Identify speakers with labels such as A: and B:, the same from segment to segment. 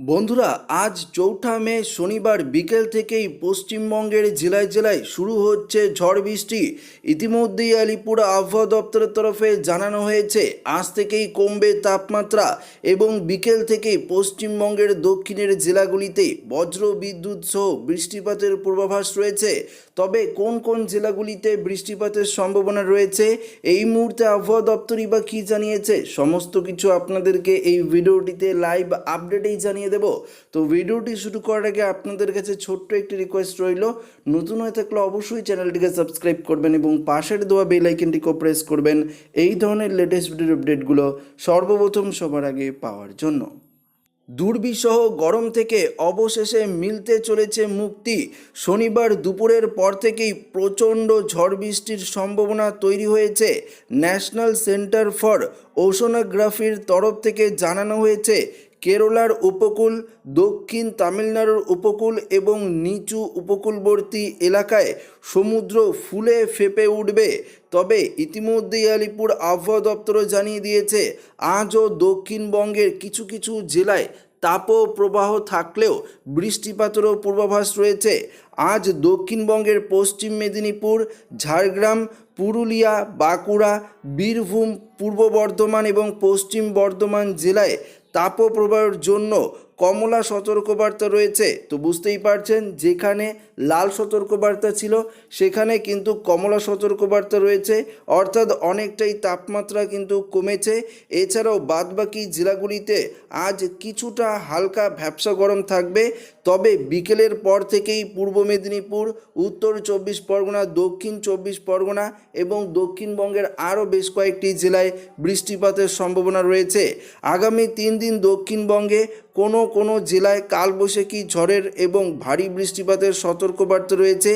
A: বন্ধুরা, আজ চৌঠা মে, শনিবার বিকেল থেকেই পশ্চিমবঙ্গের জেলায় জেলায় শুরু হচ্ছে ঝড় বৃষ্টি। ইতিমধ্যেই আলিপুর আবহাওয়া দপ্তরের তরফে জানানো হয়েছে, আজ থেকেই কমবে তাপমাত্রা এবং বিকেল থেকেই পশ্চিমবঙ্গের দক্ষিণের জেলাগুলিতে বজ্র বিদ্যুৎ সহ বৃষ্টিপাতের পূর্বাভাস রয়েছে। তবে কোন কোন জেলাগুলিতে বৃষ্টিপাতের সম্ভাবনা রয়েছে, এই মুহূর্তে আবহাওয়া দপ্তরই বা কী জানিয়েছে, সমস্ত কিছু আপনাদেরকে এই ভিডিওটিতে লাইভ আপডেটেই জানিয়ে দেব। তো ভিডিওটি শুরু করার আগে আপনাদের কাছে ছোট্ট একটি রিকোয়েস্ট রইল। নতুন হয়ে থাকলে অবশ্যই চ্যানেলটিকে সাবস্ক্রাইব করবেন এবং পাশের দেওয়া বেল আইকনটিকেও প্রেস করবেন। এই ধরনের লেটেস্ট ভিডিওর আপডেটগুলো সর্বপ্রথম সবার আগে পাওয়ার জন্য। দুর্বিষহ গরম থেকে অবশেষে মিলতে চলেছে মুক্তি। শনিবার দুপুরের পর থেকেই প্রচণ্ড ঝড় বৃষ্টির সম্ভাবনা তৈরি হয়েছে। ন্যাশনাল সেন্টার ফর ওশনোগ্রাফির তরফ থেকে জানানো হয়েছে কেরলার উপকূল, দক্ষিণ তামিলনাড়ুর উপকূল এবং নিচু উপকূলবর্তী এলাকায় সমুদ্র ফুলে ফেপে উঠবে। তবে ইতিমধ্যেই আলিপুর আবহাওয়া দপ্তরও জানিয়ে দিয়েছে, আজও দক্ষিণবঙ্গের কিছু কিছু জেলায় তাপ প্রবাহ থাকলেও বৃষ্টিপাতেরও পূর্বাভাস রয়েছে। আজ দক্ষিণবঙ্গের পশ্চিম মেদিনীপুর, ঝাড়গ্রাম, পুরুলিয়া, বাঁকুড়া, বীরভূম, পূর্ব বর্ধমান এবং পশ্চিম বর্ধমান জেলায় তাপপ্রবাহের জন্য কমলা সতর্কবার্তা রয়েছে। তো বুঝতেই পারছেন, যেখানে লাল সতর্কবার্তা ছিল, সেখানে কিন্তু কমলা সতর্কবার্তা রয়েছে। অর্থাৎ অনেকটাই তাপমাত্রা কিন্তু কমেছে। এছাড়াও বাদবাকি জেলাগুলিতে আজ কিছুটা হালকা ভ্যাবসা গরম থাকবে। তবে বিকেলের পর থেকেই পূর্ব মেদিনীপুর, উত্তর চব্বিশ পরগনা, দক্ষিণ চব্বিশ পরগনা এবং দক্ষিণবঙ্গের আরও বেশ কয়েকটি জেলায় বৃষ্টিপাতের সম্ভাবনা রয়েছে। আগামী তিন দিন দক্ষিণবঙ্গে কোনো কোনো জেলায় কালবৈশাখী ঝড়ের এবং ভারী বৃষ্টিপাতের সতর্কবার্তা রয়েছে।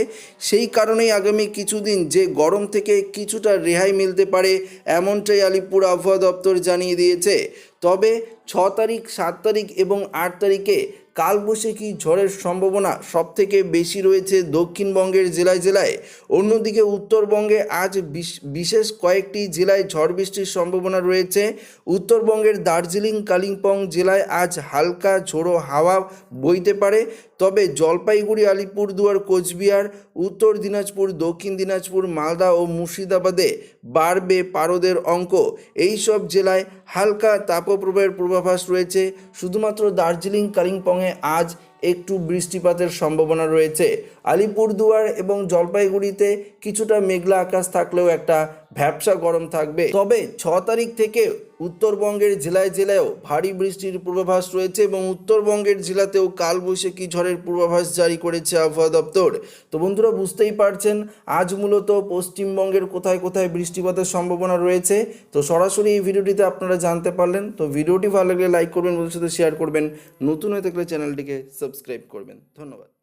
A: সেই কারণেই আগামী কিছুদিন যে গরম থেকে কিছুটা রেহাই মিলতে পারে, এমনটাই আলিপুর আবহাওয়া দপ্তর জানিয়ে দিয়েছে। তবে ছ তারিখ, সাত তারিখ এবং আট তারিখে কালবৈশাখী ঝড়ের সম্ভাবনা সবথেকে বেশি রয়েছে দক্ষিণবঙ্গের জেলায় জেলায়। অন্যদিকে উত্তরবঙ্গে আজ বিশ- বিশেষ কয়েকটি জেলায় ঝড় বৃষ্টির সম্ভাবনা রয়েছে। উত্তরবঙ্গের দার্জিলিং, কালিম্পং জেলায় আজ হালকা ঝোড়ো হাওয়া বইতে পারে। তবে জলপাইগুড়ি, আলিপুরদুয়ার, কোচবিহার, উত্তর দিনাজপুর, দক্ষিণ দিনাজপুর, মালদা ও মুর্শিদাবাদে বাড়বে পারদের অঙ্ক। এই সব জেলায় হালকা তাপপ্রবাহের পূর্বাভাস রয়েছে। শুধুমাত্র দার্জিলিং, কালিম্পংয়ে আজ একটু বৃষ্টিপাতের সম্ভাবনা রয়েছে। আলিপুরদুয়ার এবং জলপাইগুড়িতে কিছুটা মেঘলা আকাশ থাকলেও একটা ভ্যাবসা গরম থাকবে। তবে ছ তারিখ থেকে উত্তরবঙ্গের জেলায় জেলায়ও ভারী বৃষ্টির পূর্বাভাস রয়েছে এবং উত্তরবঙ্গের জেলাতেও কালবৈশাখী ঝড়ের পূর্বাভাস জারি করেছে আবহাওয়া দপ্তর। তো বন্ধুরা, বুঝতেই পারছেন, আজ মূলত পশ্চিমবঙ্গের কোথায় কোথায় বৃষ্টিপাতের সম্ভাবনা রয়েছে। তো সরাসরি এই ভিডিওটিতে আপনারা জানতে পারলেন। তো ভিডিওটি ভালো লাগলে লাইক করবেন, বন্ধুদের সাথে শেয়ার করবেন। নতুন হয়ে থাকলে চ্যানেলটিকে সাবস্ক্রাইব করবেন। ধন্যবাদ।